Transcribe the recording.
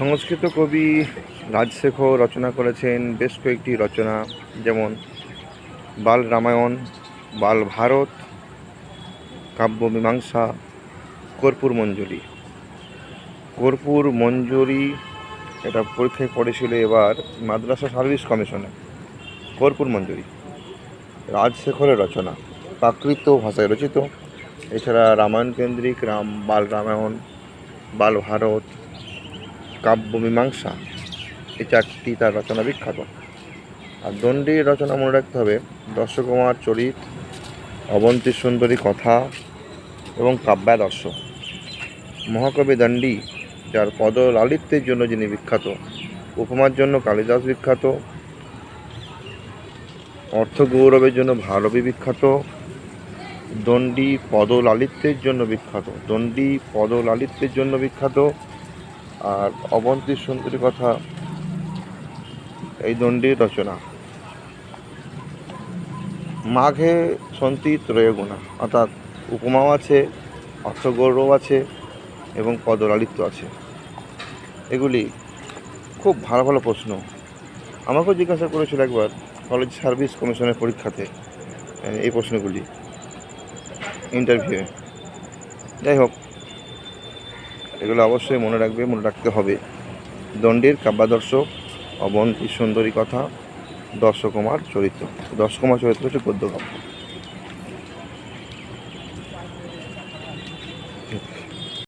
সংস্কৃত কবি রাজশেখর রচনা করেছেন বেশ কয়েকটি রচনা, যেমন বাল রামায়ণ, বাল ভারত, কাব্য মীমাংসা, কর্পূর মঞ্জুরি কর্পূর মঞ্জুরি এটা পরীক্ষায় পড়েছিল এবার মাদ্রাসা সার্ভিস কমিশনে। কর্পূর মঞ্জুরি রাজশেখরের রচনা, প্রাকৃত ভাষায় রচিত। এছাড়া রামায়ণ কেন্দ্রিক রাম, বাল রামায়ণ, বাল ভারত কাব্য মীমাংসা। এই চারটি তার রচনা বিখ্যাত। আর দণ্ডির রচনা মনে রাখতে হবে, দর্শকুমার চরিত, অবন্তী সুন্দরী কথা এবং কাব্যাদর্শ। মহাকবি দণ্ডী, যার পদ লালিত্যের জন্য যিনি বিখ্যাত, উপমার জন্য কালিদাস বিখ্যাত, অর্থ গৌরবের জন্য ভারবী বিখ্যাত, দণ্ডী পদলালিত্যের জন্য বিখ্যাত, দণ্ডী পদলালিত্যের জন্য বিখ্যাত আর অবন্তীর সুন্দরী কথা এই দণ্ডির রচনা। মাঘে সন্তি ত্রয়গুণা, অর্থাৎ উপমাও আছে অর্থগৌরব আছে এবং পদলালিত্য আছে। এগুলি খুব ভালো ভালো প্রশ্ন। আমাকেও জিজ্ঞাসা করেছিল একবার কলেজ সার্ভিস কমিশনের পরীক্ষাতে, এই প্রশ্নগুলি ইন্টারভিউয়ে যাই হোক এগুলো অবশ্যই মনে রাখবে, মনে রাখতে হবে। দণ্ডের কাব্যাদর্শ অবন্তী সুন্দরী কথা, দর্শকুমার চরিত্র। দর্শকুমার চরিত্র হচ্ছে গদ্য কাব্য